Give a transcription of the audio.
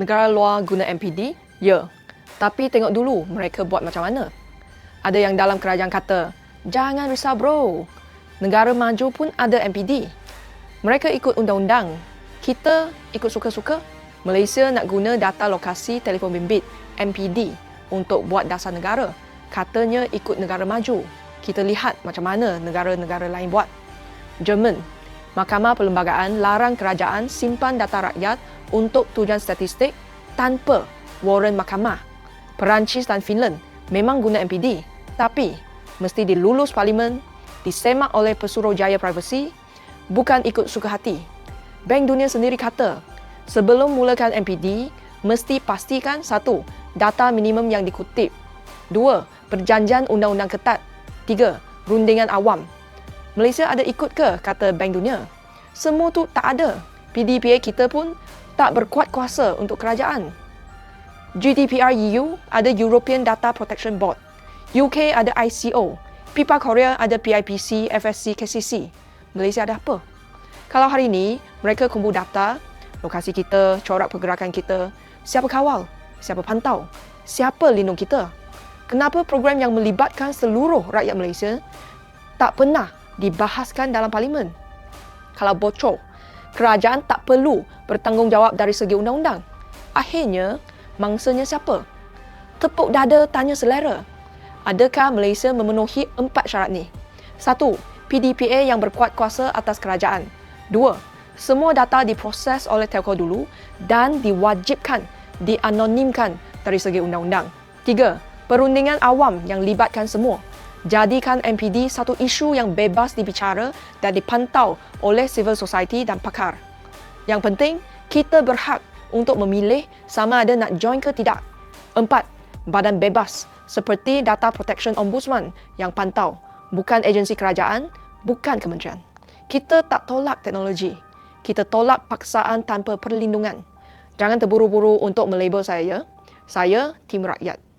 negara luar guna MPD? Ya. Tapi tengok dulu mereka buat macam mana. Ada yang dalam kerajaan kata, jangan risau bro. Negara maju pun ada MPD. Mereka ikut undang-undang. Kita ikut suka-suka. Malaysia nak guna data lokasi telefon bimbit MPD untuk buat dasar negara. Katanya ikut negara maju. Kita lihat macam mana negara-negara lain buat. Jerman, Mahkamah Perlembagaan larang kerajaan simpan data rakyat untuk tujuan statistik tanpa warrant mahkamah. Perancis dan Finland memang guna MPD tapi mesti dilulus parlimen, disemak oleh pesuruhjaya privasi, bukan ikut suka hati. Bank Dunia sendiri kata, sebelum mulakan MPD, mesti pastikan satu, data minimum yang dikutip. Dua, perjanjian undang-undang ketat. Tiga, rundingan awam. Malaysia ada ikut ke kata Bank Dunia? Semua tu tak ada. PDPA kita pun tak berkuat kuasa untuk kerajaan. GDPR EU ada European Data Protection Board. UK ada ICO. PIPA Korea ada PIPC, FSC, KCC. Malaysia ada apa? Kalau hari ini mereka kumpul data, lokasi kita, corak pergerakan kita, siapa kawal, siapa pantau, siapa lindung kita? Kenapa program yang melibatkan seluruh rakyat Malaysia tak pernah dibahaskan dalam parlimen? Kalau bocor, kerajaan tak perlu bertanggungjawab dari segi undang-undang. Akhirnya, mangsanya siapa? Tepuk dada tanya selera. Adakah Malaysia memenuhi empat syarat ni? Satu, PDPA yang berkuat kuasa atas kerajaan. Dua, semua data diproses oleh telco dulu dan diwajibkan dianonimkan dari segi undang-undang. Tiga, perundingan awam yang libatkan semua. Jadikan MPD satu isu yang bebas dibicara dan dipantau oleh civil society dan pakar. Yang penting, kita berhak untuk memilih sama ada nak join ke tidak. Empat, badan bebas seperti Data Protection Ombudsman yang pantau, bukan agensi kerajaan, bukan kementerian. Kita tak tolak teknologi. Kita tolak paksaan tanpa perlindungan. Jangan terburu-buru untuk melabel saya ya. Saya tim rakyat.